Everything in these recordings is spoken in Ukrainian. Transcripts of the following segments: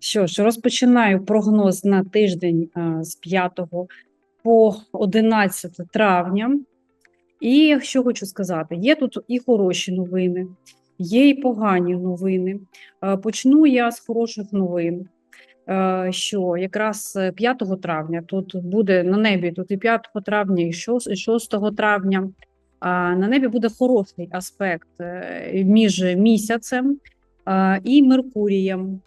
Що ж, розпочинаю прогноз на тиждень а, з 5 по 11 травня. І що хочу сказати: є тут і хороші новини, є і погані новини. Е, Почну я з хороших новин. е, Що якраз 5 травня тут буде на небі, тут і 5 травня, і 6 травня. На небі буде хороший аспект е, між місяцем і Меркурієм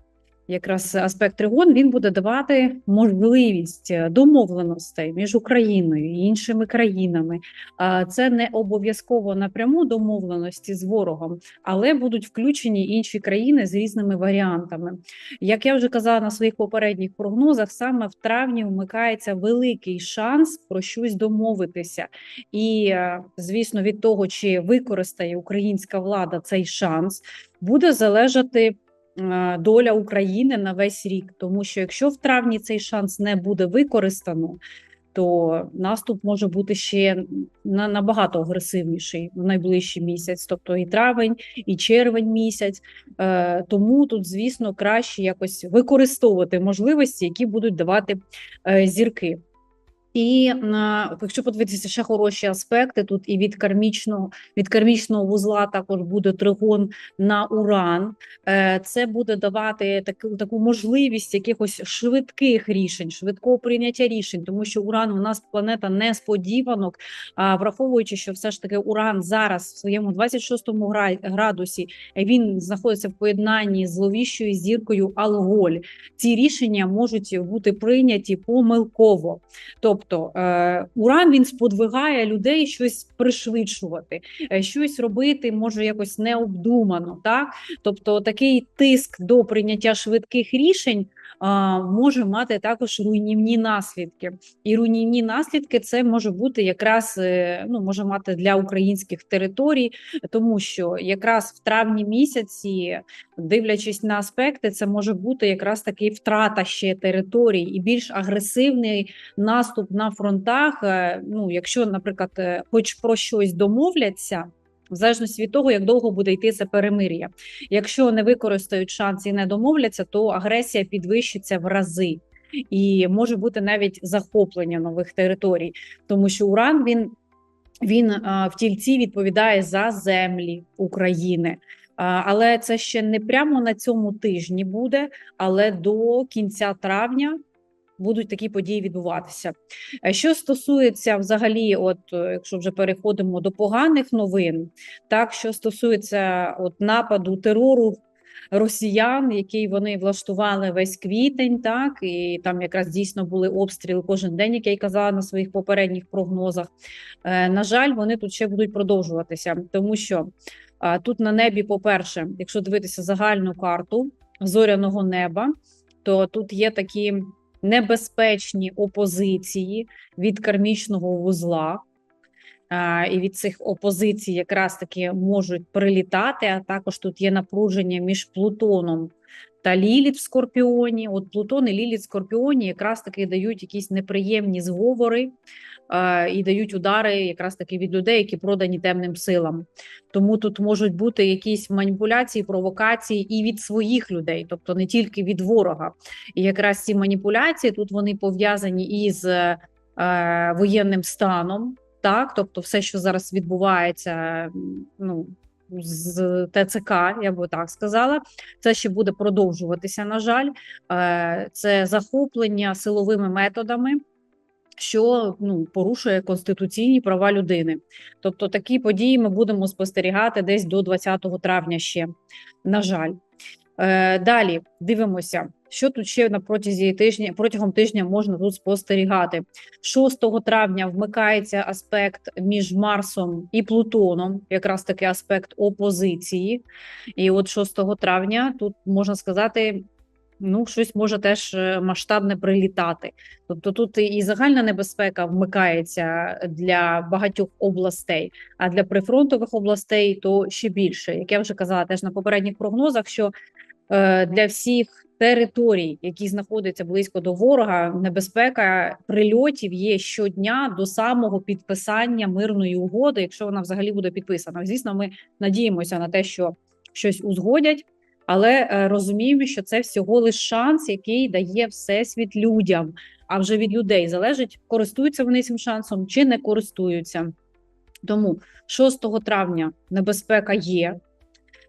якраз аспект тригон він буде давати можливість е, домовленостей між Україною і іншими країнами. А Це не обов'язково напряму домовленості з ворогом, але будуть включені інші країни з різними варіантами. Як я вже казала на своїх попередніх прогнозах, саме в травні вмикається великий шанс про щось домовитися, і е, звісно, від того, чи використає українська влада цей шанс, буде залежати доля України на весь рік. Тому що якщо в травні цей шанс не буде використано, то наступ може бути ще на набагато агресивніший в найближчий місяць, тобто і травень, і червень місяць. Е, Тому тут, звісно, краще якось використовувати можливості, які будуть давати е, зірки. І якщо подивитися ще хороші аспекти, тут і від кармічного від кармічного вузла також буде тригон на уран. Е, Це буде давати таку таку можливість якихось швидких рішень, швидкого прийняття рішень, тому що уран у нас планета несподіванок. А враховуючи, що все ж таки уран зараз в своєму 26-му градусі він знаходиться в поєднанні з зловіщою зіркою Алголь. Ці рішення можуть бути прийняті помилково. Тобто е, уран він сподвигає людей щось пришвидшувати, е, щось робити може якось необдумано. Так? Тобто такий тиск до прийняття швидких рішень може мати також руйнівні наслідки. І руйнівні наслідки це може бути якраз е, ну, може мати для українських територій, тому що якраз в травні місяці, дивлячись на аспекти, це може бути якраз таки втрата ще територій і більш агресивний наступ на фронтах. е, Ну, якщо, наприклад, е, хоч про щось домовляться. В залежності від того, як довго буде йти це перемир'я. Якщо не використають шанс і не домовляться, то агресія підвищиться в рази і може бути навіть захоплення нових територій, тому що Уран він, він а, в тільці відповідає за землі України. А, Але це ще не прямо на цьому тижні буде, але до кінця травня будуть такі події відбуватися. Е, Що стосується взагалі, от е, якщо вже переходимо до поганих новин, так що стосується от нападу терору росіян, який вони влаштували весь квітень, так і там якраз дійсно були обстріли кожен день, як я й казала на своїх попередніх прогнозах. Е, На жаль, вони тут ще будуть продовжуватися, тому що тут на небі, по-перше, якщо дивитися загальну карту зоряного неба, то тут є такі небезпечні опозиції від кармічного вузла. І від цих опозицій якраз таки можуть прилітати. А також тут є напруження між Плутоном та Ліліт в Скорпіоні. От Плутон і Ліліт в Скорпіоні якраз таки дають якісь неприємні зговори а, і дають удари якраз таки від людей, які продані темним силам. Тому тут можуть бути якісь маніпуляції, провокації і від своїх людей, тобто не тільки від ворога. І якраз ці маніпуляції тут вони пов'язані із е, воєнним станом. Так, тобто, все, що зараз відбувається, ну з ТЦК, я би так сказала, це ще буде продовжуватися. На жаль, Е, це захоплення силовими методами. Що ну порушує конституційні права людини, тобто такі події ми будемо спостерігати десь до 20 травня. Ще на жаль, Е, далі дивимося, що тут ще на протязі тижня протягом тижня можна тут спостерігати. 6 травня вмикається аспект між Марсом і Плутоном, якраз таки аспект опозиції. І от 6 травня тут можна сказати. Ну, щось може теж е, масштабне прилітати. Тобто тут і загальна небезпека вмикається для багатьох областей, а для прифронтових областей то ще більше. Як я вже казала, теж на попередніх прогнозах, що е, для всіх територій, які знаходяться близько до ворога, небезпека прильотів є щодня до самого підписання мирної угоди, якщо вона взагалі буде підписана. Звісно, ми надіємося на те, що щось узгодять. Але е, розуміємо, що це всього лиш шанс, який дає всесвіт людям. А вже від людей залежить, користуються вони цим шансом чи не користуються. Тому 6 травня небезпека є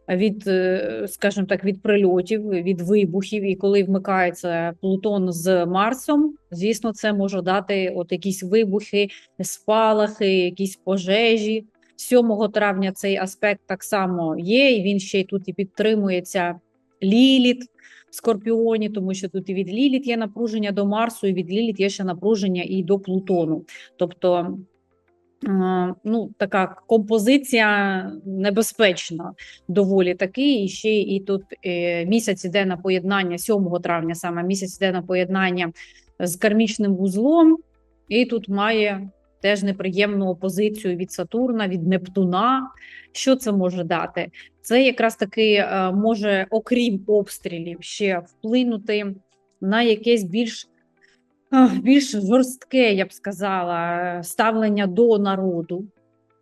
від, е, скажімо так, від прильотів, від вибухів, і коли вмикається Плутон з Марсом, звісно, це може дати от якісь вибухи, спалахи, якісь пожежі. 7 травня цей аспект так само є, і він ще й тут і підтримується Ліліт в Скорпіоні, тому що тут і від Ліліт є напруження до Марсу, і від Ліліт є ще напруження і до Плутону. Тобто ну, така композиція небезпечна, доволі таки. І ще і тут е, місяць іде на поєднання 7 травня, саме місяць іде на поєднання з кармічним вузлом, і тут має теж неприємну опозицію від Сатурна, від Нептуна. Що це може дати? Це якраз таки е, може, окрім обстрілів, ще вплинути на якесь більш більш жорстке, я б сказала, ставлення до народу.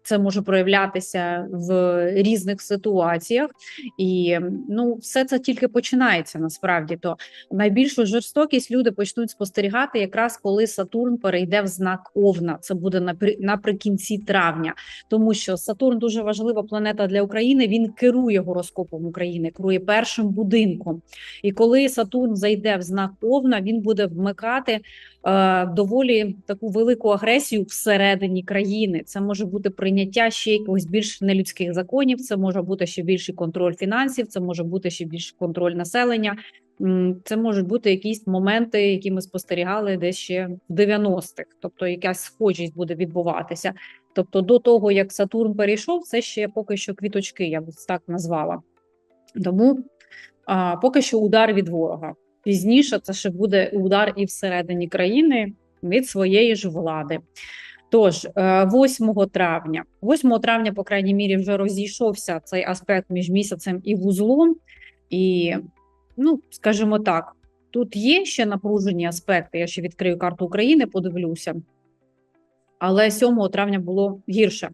Це може проявлятися в різних ситуаціях, і ну все це тільки починається насправді. То найбільшу жорстокість люди почнуть спостерігати, якраз коли Сатурн перейде в знак Овна. Це буде наприкінці травня, тому що Сатурн дуже важлива планета для України. Він керує гороскопом України, керує першим будинком. І коли Сатурн зайде в знак Овна, він буде вмикати е, доволі таку велику агресію всередині країни. Це може бути прийняття ще якихось більш нелюдських законів. Це може бути ще більший контроль фінансів, це може бути ще більший контроль населення. Це можуть бути якісь моменти, які ми спостерігали десь ще в 90-х, тобто якась схожість буде відбуватися. Тобто, до того як Сатурн перейшов, це ще поки що квіточки, я б так назвала. Тому а, поки що удар від ворога. Пізніше це ще буде удар і всередині країни від своєї ж влади. Тож, 8 е, травня, 8 травня, по крайній мірі, вже розійшовся цей аспект між місяцем і вузлом, і, ну, скажімо так, тут є ще напружені аспекти. Я ще відкрию карту України, подивлюся. Але 7 травня було гірше.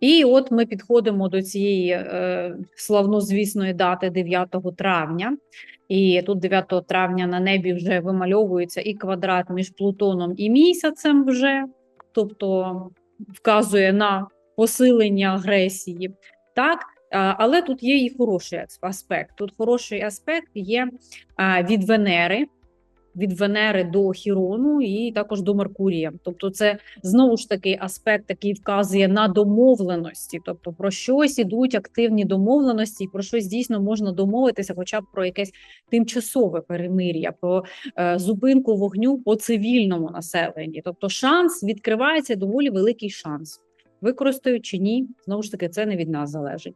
І от ми підходимо до цієї е, славнозвісної дати 9 травня. І тут 9 травня на небі вже вимальовується і квадрат між Плутоном і місяцем, вже, тобто вказує на посилення агресії. Так, але тут є і хороший аспект. Тут хороший аспект є від Венери від Венери до Хірону і також до Меркурія. Тобто, це знову ж таки аспект, який вказує на домовленості, тобто про щось ідуть активні домовленості, і про щось дійсно можна домовитися, хоча б про якесь тимчасове перемир'я, про е, зупинку вогню по цивільному населенні. Тобто, шанс відкривається доволі великий шанс. Використають чи ні, знову ж таки, це не від нас залежить.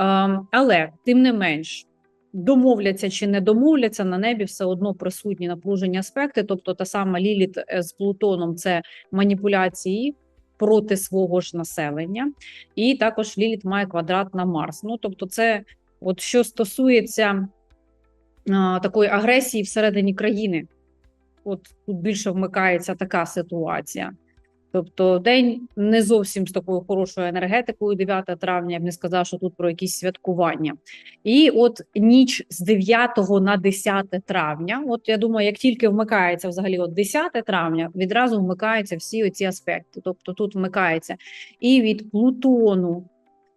Е, але тим не менш домовляться чи не домовляться на небі, все одно присутні напружені аспекти. Тобто, та сама Ліліт е, з Плутоном це маніпуляції проти свого ж населення, і також Ліліт має квадрат на Марс. Ну тобто, це от що стосується а, такої агресії всередині країни, от тут більше вмикається така ситуація. Тобто день не зовсім з такою хорошою енергетикою, 9 травня, я б не сказав, що тут про якісь святкування. І от ніч з 9 на 10 травня, от я думаю, як тільки вмикається взагалі от 10 травня, відразу вмикаються всі оці аспекти. Тобто тут вмикається і від Плутону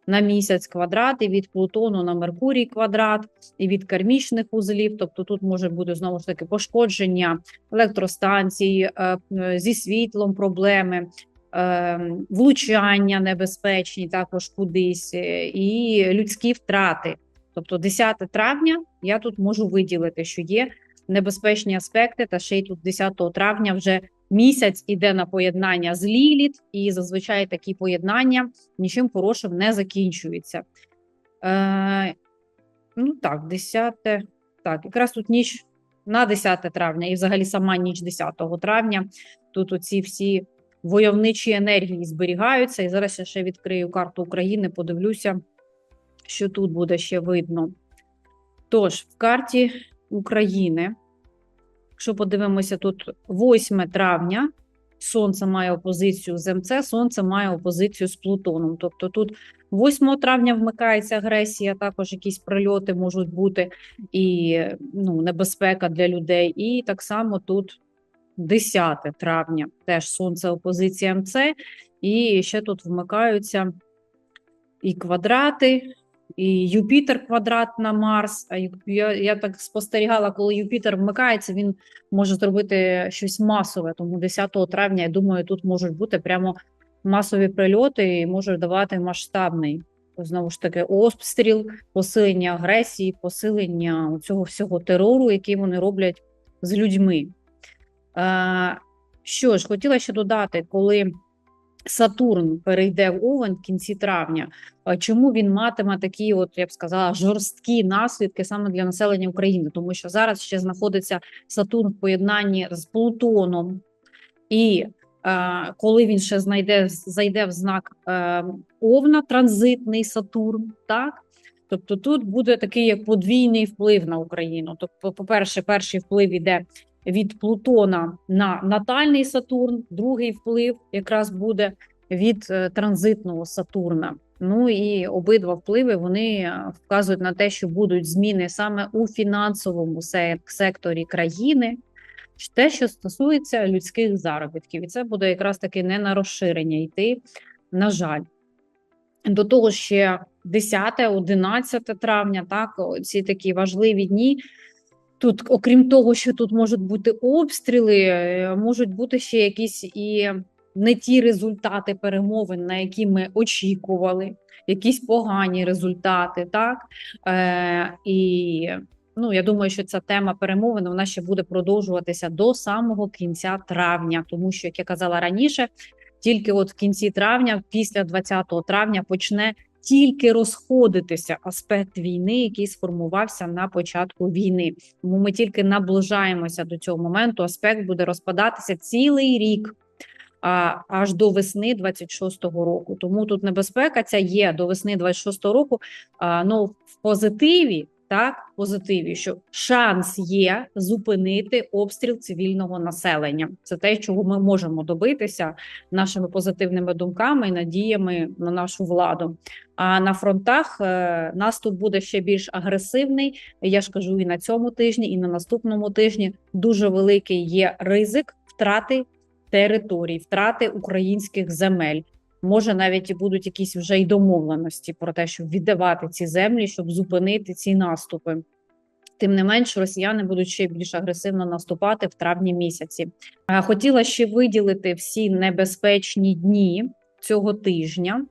на місяць квадрат, і від Плутону на Меркурій квадрат, і від кармічних узлів. Тобто тут може бути знову ж таки пошкодження електростанцій е, зі світлом, проблеми. Е, влучання небезпечні також кудись, е, і людські втрати. Тобто, 10 травня я тут можу виділити, що є небезпечні аспекти, та ще й тут 10 травня вже Місяць іде на поєднання з Ліліт, і зазвичай такі поєднання нічим хорошим не закінчуються. Е, Ну так, 10, так, якраз тут ніч на 10 травня, і взагалі сама ніч 10 травня. Тут оці всі войовничі енергії зберігаються. І зараз я ще відкрию карту України, подивлюся, що тут буде ще видно. Тож, в карті України. Якщо подивимося, тут 8 травня Сонце має опозицію з МЦ, Сонце має опозицію з Плутоном. Тобто тут 8 травня вмикається агресія, також якісь прильоти можуть бути і ну, небезпека для людей. І так само тут 10 травня теж сонце опозиція МЦ, і ще тут вмикаються і квадрати, і Юпітер квадрат на Марс. А я, я так спостерігала, коли Юпітер вмикається, він може зробити щось масове. Тому 10 травня, я думаю, тут можуть бути прямо масові прильоти і може давати масштабний. Знову ж таки, обстріл, посилення агресії, посилення цього всього терору, який вони роблять з людьми. Е, що ж, хотіла ще додати, коли Сатурн перейде в Овен в кінці травня, чому він матиме такі, от я б сказала, жорсткі наслідки саме для населення України, тому що зараз ще знаходиться Сатурн в поєднанні з Плутоном, і е, коли він ще знайде зайде в знак е, Овна, транзитний Сатурн, так. Тобто тут буде такий як подвійний вплив на Україну. Тобто, по-перше, перший вплив іде від Плутона на натальний Сатурн, другий вплив якраз буде від е, транзитного Сатурна. Ну і обидва впливи вони е, вказують на те, що будуть зміни саме у фінансовому секторі країни, те, що стосується людських заробітків, і це буде якраз таки не на розширення йти, на жаль. До того ще 10-11 травня, так, ці такі важливі дні. Тут, окрім того, що тут можуть бути обстріли, е, можуть бути ще якісь і не ті результати перемовин, на які ми очікували, якісь погані результати, так? Е, і ну я думаю, що ця тема перемовин вона ще буде продовжуватися до самого кінця травня, тому що як я казала раніше, тільки от в кінці травня, після 20 травня, почне тільки розходитися аспект війни, який сформувався на початку війни. Тому ми тільки наближаємося до цього моменту. Аспект буде розпадатися цілий рік. А аж до весни 26-го року. Тому тут небезпека ця є до весни 26-го року. Ну в позитиві, так, позитиві, що шанс є зупинити обстріл цивільного населення. Це те, чого ми можемо добитися нашими позитивними думками і надіями на нашу владу. А на фронтах е, наступ буде ще більш агресивний. Я ж кажу, і на цьому тижні, і на наступному тижні дуже великий є ризик втрати територій, втрати українських земель. Може, навіть і будуть якісь вже й домовленості про те, щоб віддавати ці землі, щоб зупинити ці наступи. Тим не менш, росіяни будуть ще більш агресивно наступати в травні місяці. Хотіла ще виділити всі небезпечні дні цього тижня.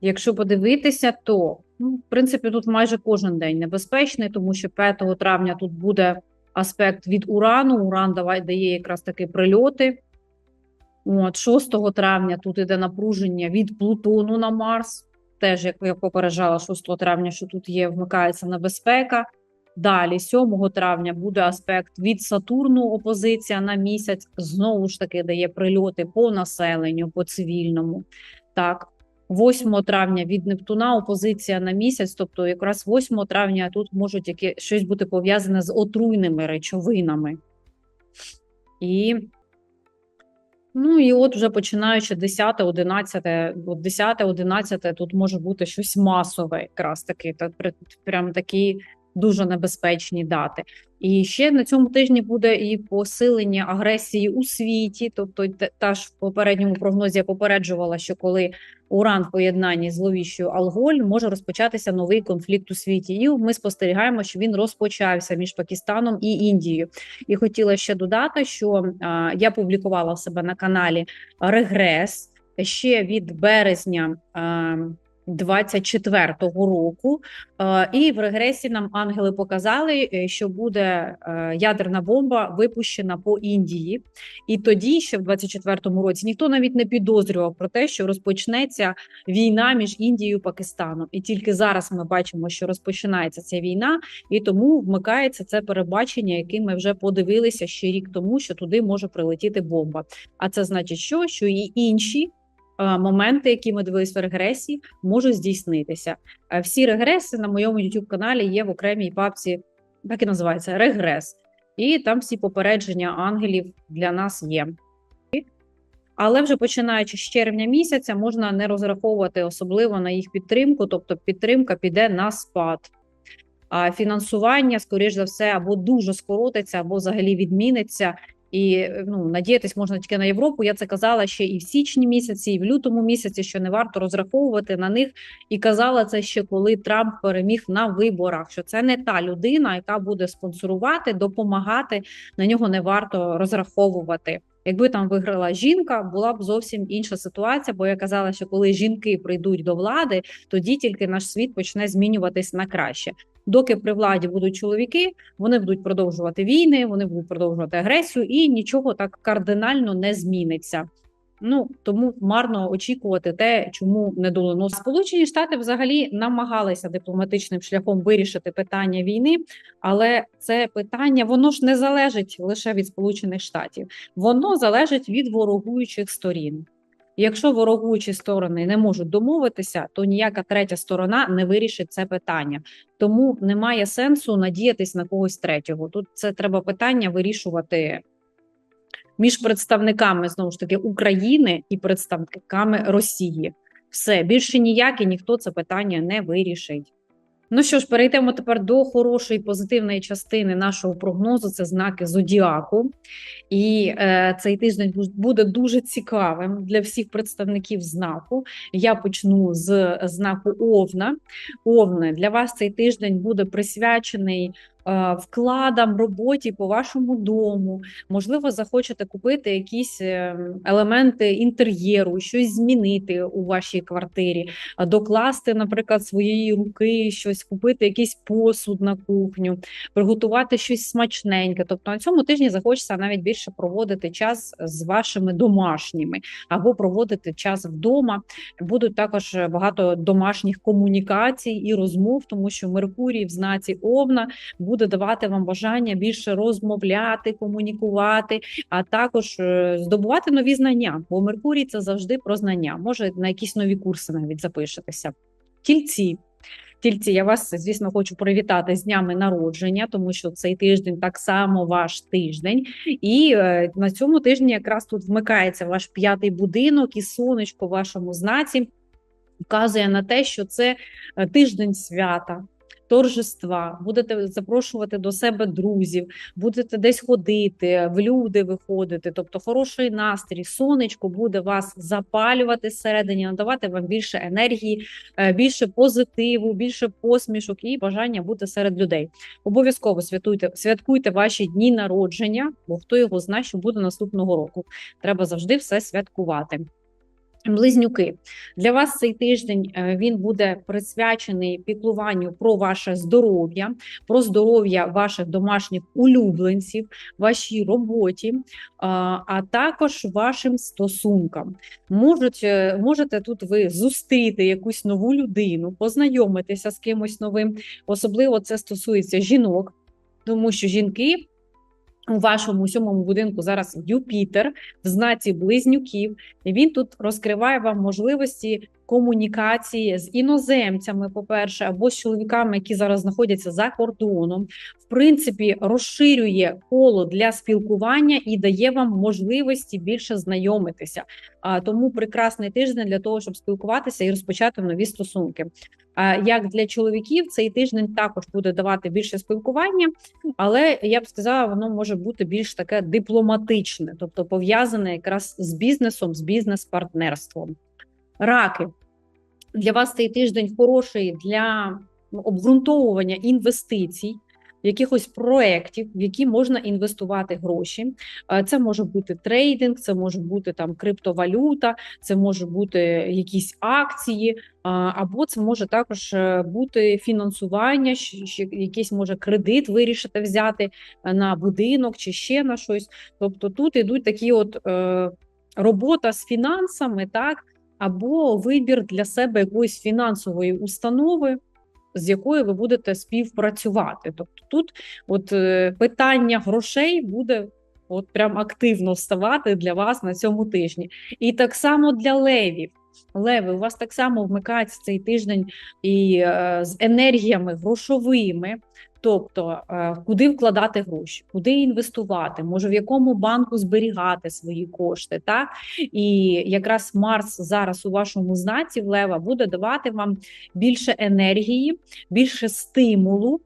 Якщо подивитися, то ну, в принципі тут майже кожен день небезпечний, тому що 5 травня тут буде аспект від урану. Уран дає якраз таки прильоти. От 6 травня тут іде напруження від Плутону на Марс. Теж, як я попереджала 6 травня, що тут є, вмикається небезпека. Далі, 7 травня, буде аспект від Сатурну, опозиція на місяць. Знову ж таки дає прильоти по населенню, по цивільному. Так, 8 травня від Нептуна опозиція на місяць, тобто якраз 8 травня тут можуть які, щось бути пов'язане з отруйними речовинами. І Ну і от вже починаючи 10, 11, от 10, 11, тут може бути щось масове, якраз таки, та прям такі дуже небезпечні дати. І ще на цьому тижні буде і посилення агресії у світі. Тобто, та ж в попередньому прогнозі я попереджувала, що коли уран в поєднанні з зловіщою алголь може розпочатися новий конфлікт у світі. І ми спостерігаємо, що він розпочався між Пакистаном і Індією. І хотіла ще додати, що а, я публікувала в себе на каналі регрес ще від березня. А, 24-го року, Е, і в регресі нам ангели показали, е, що буде е, ядерна бомба випущена по Індії, і тоді, ще в 24-му році, ніхто навіть не підозрював про те, що розпочнеться війна між Індією і Пакистаном. І тільки зараз ми бачимо, що розпочинається ця війна, і тому вмикається це перебачення, яке ми вже подивилися ще рік тому, що туди може прилетіти бомба. А це значить, що, що і інші. Е, Моменти, які ми дивились в регресі, можуть здійснитися. Е, Всі регреси на моєму youtube каналі є в окремій папці, так і називається регрес. І там всі попередження ангелів для нас є. але вже починаючи з червня місяця, можна не розраховувати особливо на їх підтримку, тобто підтримка піде на спад. А фінансування, скоріш за все, або дуже скоротиться, або взагалі відміниться. І ну надіятись можна тільки на Європу. Я це казала ще і в січні місяці, і в лютому місяці, що не варто розраховувати на них. І казала це ще коли Трамп переміг на виборах. Що це не та людина, яка буде спонсорувати, допомагати. На нього не варто розраховувати. Якби там виграла жінка, була б зовсім інша ситуація. Бо я казала, що коли жінки прийдуть до влади, тоді тільки наш світ почне змінюватись на краще. Доки при владі будуть чоловіки, вони будуть продовжувати війни, вони будуть продовжувати агресію, і нічого так кардинально не зміниться. Ну тому марно очікувати те, чому не долино. Сполучені Штати взагалі намагалися дипломатичним шляхом вирішити питання війни, але це питання воно ж не залежить лише від Сполучених Штатів, воно залежить від ворогуючих сторін. Якщо ворогуючі сторони не можуть домовитися, то ніяка третя сторона не вирішить це питання. Тому немає сенсу надіятись на когось третього. Тут це треба питання вирішувати між представниками знову ж таки України і представниками Росії. Все більше ніяк і ніхто це питання не вирішить. Ну що ж, перейдемо тепер до хорошої позитивної частини нашого прогнозу. Це знаки зодіаку, і е, цей тиждень буде дуже цікавим для всіх представників знаку. Я почну з знаку Овна. Овне для вас цей тиждень буде присвячений вкладам, роботі по вашому дому. Можливо, захочете купити якісь е, елементи інтер'єру, щось змінити у вашій квартирі, докласти, наприклад, своєї руки, щось купити, якийсь посуд на кухню, приготувати щось смачненьке. Тобто на цьому тижні захочеться навіть більше проводити час з вашими домашніми або проводити час вдома. Будуть також багато домашніх комунікацій і розмов, тому що Меркурій в знаці Овна буде давати вам бажання більше розмовляти, комунікувати, а також е, здобувати нові знання. Бо Меркурій це завжди про знання. Може на якісь нові курси навіть запишетеся. Тільці. Тільці, я вас, звісно, хочу привітати з днями народження, тому що цей тиждень так само ваш тиждень, і е, на цьому тижні якраз тут вмикається ваш п'ятий будинок і сонечко в вашому знаці вказує на те, що це е, тиждень свята торжества, будете запрошувати до себе друзів, будете десь ходити, в люди виходити. Тобто, хороший настрій, сонечко буде вас запалювати зсередині, надавати вам більше енергії, е, більше позитиву, більше посмішок і бажання бути серед людей. Обов'язково святуйте, святкуйте ваші дні народження, бо хто його знає, що буде наступного року. Треба завжди все святкувати. Близнюки для вас цей тиждень е, він буде присвячений піклуванню про ваше здоров'я, про здоров'я ваших домашніх улюбленців, вашій роботі, а також вашим стосункам. Можуть, е, Можете тут ви зустріти якусь нову людину, познайомитися з кимось новим. Особливо це стосується жінок, тому що жінки у вашому сьомому будинку зараз Юпітер в знаці близнюків, він тут розкриває вам можливості комунікації з іноземцями, по-перше, або з чоловіками, які зараз знаходяться за кордоном, в принципі, розширює коло для спілкування і дає вам можливості більше знайомитися. А тому прекрасний тиждень для того, щоб спілкуватися і розпочати нові стосунки. А як для чоловіків цей тиждень також буде давати більше спілкування, але я б сказала, воно може бути більш таке дипломатичне, тобто пов'язане якраз з бізнесом, з бізнес-партнерством. Раки для вас цей тиждень хороший для обґрунтовування інвестицій. Якихось проєктів, в які можна інвестувати гроші. Це може бути трейдинг, це може бути там криптовалюта, це може бути якісь акції, або це може також е, бути фінансування, якийсь може кредит вирішити взяти е, на будинок чи ще на щось. Тобто тут ідуть такі от е, робота з фінансами, так або вибір для себе якоїсь фінансової установи, з якою ви будете співпрацювати. Тобто тут от е, питання грошей буде от прям активно вставати для вас на цьому тижні. І так само для левів. Леви, у вас так само вмикається цей тиждень і е, з енергіями грошовими. Тобто, е, куди вкладати гроші, куди інвестувати, може в якому банку зберігати свої кошти, так і якраз Марс зараз у вашому знаці в Лева буде давати вам більше енергії, більше стимулу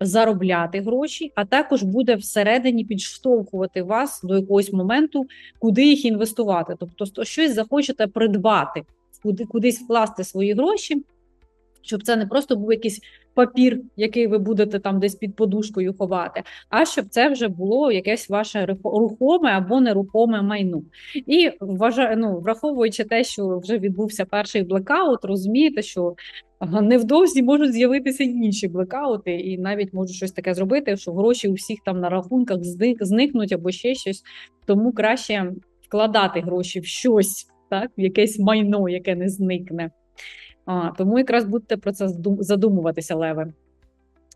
заробляти гроші, а також буде всередині підштовхувати вас до якогось моменту, куди їх інвестувати. Тобто, щось захочете придбати, куди кудись вкласти свої гроші, щоб це не просто був якийсь папір, який ви будете там десь під подушкою ховати, а щоб це вже було якесь ваше рухоме або нерухоме майно. І вважаю, ну, враховуючи те, що вже відбувся перший блекаут, розумієте, що невдовзі можуть з'явитися інші блекаути, і навіть можуть щось таке зробити, що гроші у всіх там на рахунках зникнуть або ще щось. Тому краще вкладати гроші в щось, так, в якесь майно, яке не зникне. А, Тому якраз будете про це задумуватися, Леве.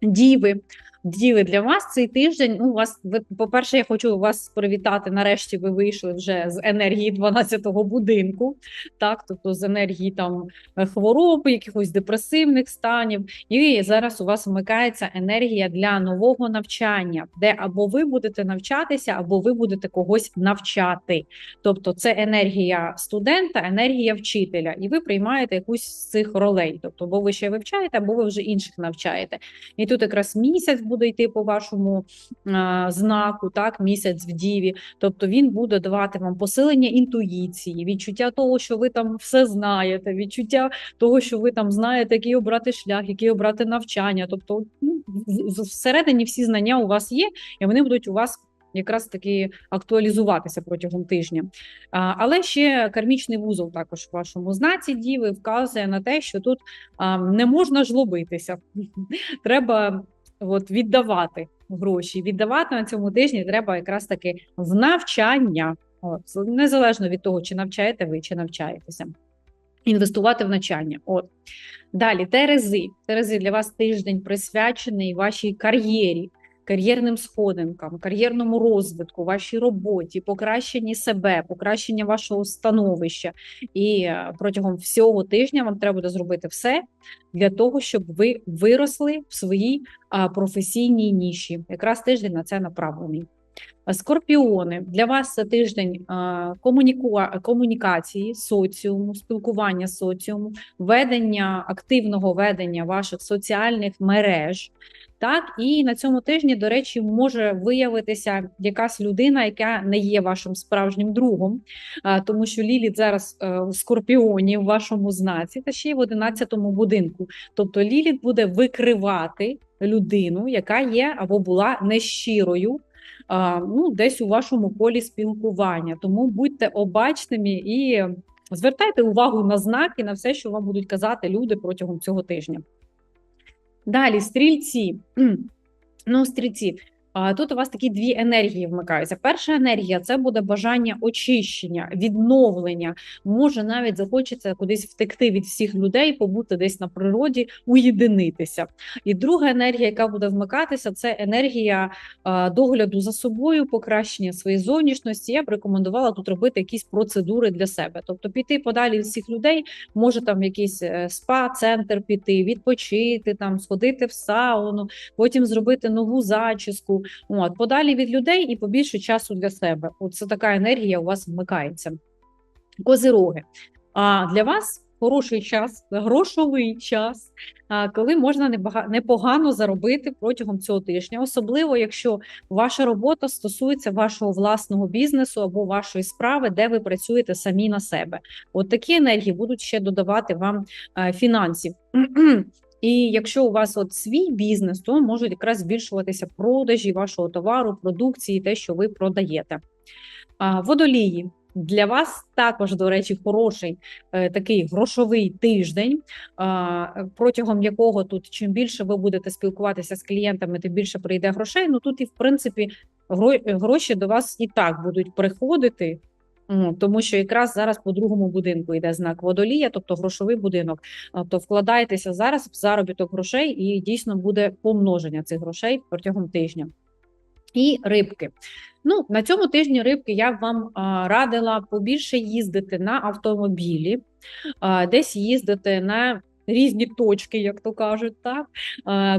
Діви. Діви для вас цей тиждень. Ну, вас ви по-перше, я хочу вас привітати. Нарешті ви вийшли вже з енергії 12-го будинку, так, тобто з енергії там е, хвороби, якихось депресивних станів. І зараз у вас вмикається енергія для нового навчання, де або ви будете навчатися, або ви будете когось навчати. Тобто, це енергія студента, енергія вчителя, і ви приймаєте якусь з цих ролей. Тобто, або ви ще вивчаєте, або ви вже інших навчаєте. І тут якраз місяць буде йти по вашому а, знаку, так, місяць в діві. Тобто він буде давати вам посилення інтуїції, відчуття того, що ви там все знаєте, відчуття того, що ви там знаєте, який обрати шлях, який обрати навчання. Тобто, ну, всередині всі знання у вас є, і вони будуть у вас якраз таки актуалізуватися протягом тижня. Але ще кармічний вузол також в вашому знаці діви вказує на те, що тут не можна жлобитися. Треба от, віддавати гроші. Віддавати на цьому тижні треба якраз таки в навчання, От, незалежно від того, чи навчаєте ви, чи навчаєтеся. Інвестувати в навчання. От. Далі, Терези. Терези для вас тиждень присвячений вашій кар'єрі кар'єрним сходинкам, кар'єрному розвитку, вашій роботі, покращенні себе, покращення вашого становища. І е, протягом всього тижня вам треба буде зробити все для того, щоб ви виросли в своїй професійній ніші. Якраз тиждень на це направлений. Скорпіони для вас це тиждень комунікації соціуму, спілкування соціуму, ведення активного ведення ваших соціальних мереж. Так, і на цьому тижні, до речі, може виявитися якась людина, яка не є вашим справжнім другом, тому що Ліліт зараз е, в скорпіоні в вашому знаці, та ще й в 11-му будинку. Тобто Ліліт буде викривати людину, яка є або була нещирою ну, десь у вашому полі спілкування. Тому будьте обачними і звертайте увагу на знаки, на все, що вам будуть казати люди протягом цього тижня. Далі стрільці. Ну, стрільці, Тут у вас такі дві енергії вмикаються. Перша енергія це буде бажання очищення, відновлення. Може навіть захочеться кудись втекти від всіх людей, побути десь на природі, уєдинитися. І друга енергія, яка буде вмикатися, це енергія догляду за собою, покращення своєї зовнішності. Я б рекомендувала тут робити якісь процедури для себе, тобто піти подалі від всіх людей, може там якийсь е, спа-центр піти, відпочити, там сходити в сауну, потім зробити нову зачіску. От подалі від людей і побільше часу для себе. От це така енергія у вас вмикається. Козироги. А для вас хороший час, грошовий час, коли можна непогано заробити протягом цього тижня, особливо якщо ваша робота стосується вашого власного бізнесу або вашої справи, де ви працюєте самі на себе. От такі енергії будуть ще додавати вам фінансів. І якщо у вас от свій бізнес, то можуть якраз збільшуватися продажі вашого товару, продукції, те, що ви продаєте. Водолії. Для вас також, до речі, хороший е, такий грошовий тиждень, протягом якого тут чим більше ви будете спілкуватися з клієнтами, тим більше прийде грошей. Ну тут і в принципі гроші до вас і так будуть приходити. Тому що якраз зараз по другому будинку йде знак водолія, тобто грошовий будинок. Тобто вкладайтеся зараз в заробіток грошей, і дійсно буде помноження цих грошей протягом тижня. І рибки. Ну, На цьому тижні рибки я б вам радила побільше їздити на автомобілі, десь їздити на різні точки, як то кажуть, так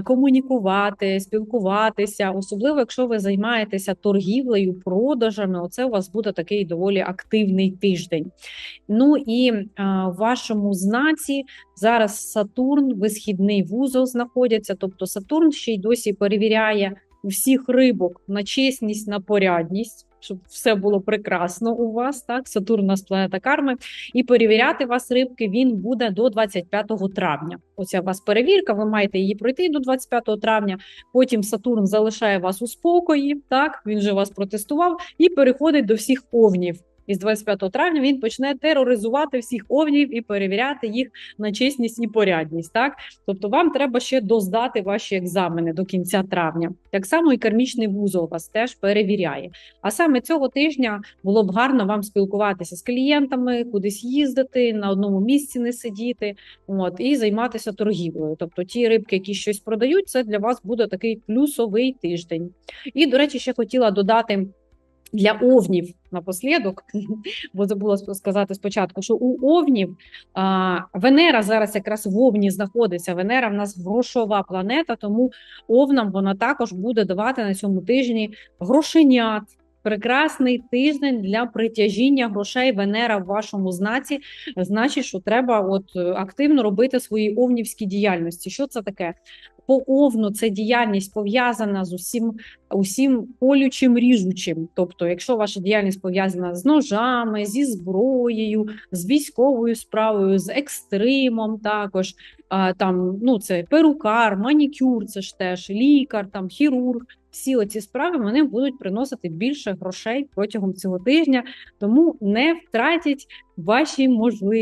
комунікувати, спілкуватися, особливо якщо ви займаєтеся торгівлею, продажами. Оце у вас буде такий доволі активний тиждень. Ну і в вашому знаці зараз Сатурн, висхідний вузол знаходяться. Тобто Сатурн ще й досі перевіряє всіх рибок на чесність, на порядність. Щоб все було прекрасно у вас, так Сатурн у нас планета карми, і перевіряти вас рибки він буде до 25 травня. Оця у вас перевірка. Ви маєте її пройти до 25 травня. Потім Сатурн залишає вас у спокої. Так він же вас протестував і переходить до всіх овнів. І з 25 травня він почне тероризувати всіх овнів і перевіряти їх на чесність і порядність. Так, тобто вам треба ще доздати ваші екзамени до кінця травня. Так само і кармічний вузол вас теж перевіряє. А саме цього тижня було б гарно вам спілкуватися з клієнтами, кудись їздити, на одному місці не сидіти, от і займатися торгівлею. Тобто, ті рибки, які щось продають, це для вас буде такий плюсовий тиждень. І, до речі, ще хотіла додати. Для овнів напослідок, бо забула сказати спочатку, що у овнів а, Венера зараз якраз в овні знаходиться. Венера в нас грошова планета, тому овнам вона також буде давати на цьому тижні грошенят. Прекрасний тиждень для притяжіння грошей Венера в вашому знаці. Значить, що треба от активно робити свої овнівські діяльності. Що це таке? По це діяльність пов'язана з усім усім колючим ріжучим. Тобто, якщо ваша діяльність пов'язана з ножами, зі зброєю, з військовою справою, з екстримом, також а, там ну це перукар, манікюр, це ж теж лікар, там хірург. Всі оці справи вони будуть приносити більше грошей протягом цього тижня, тому не втратіть ваші можливості.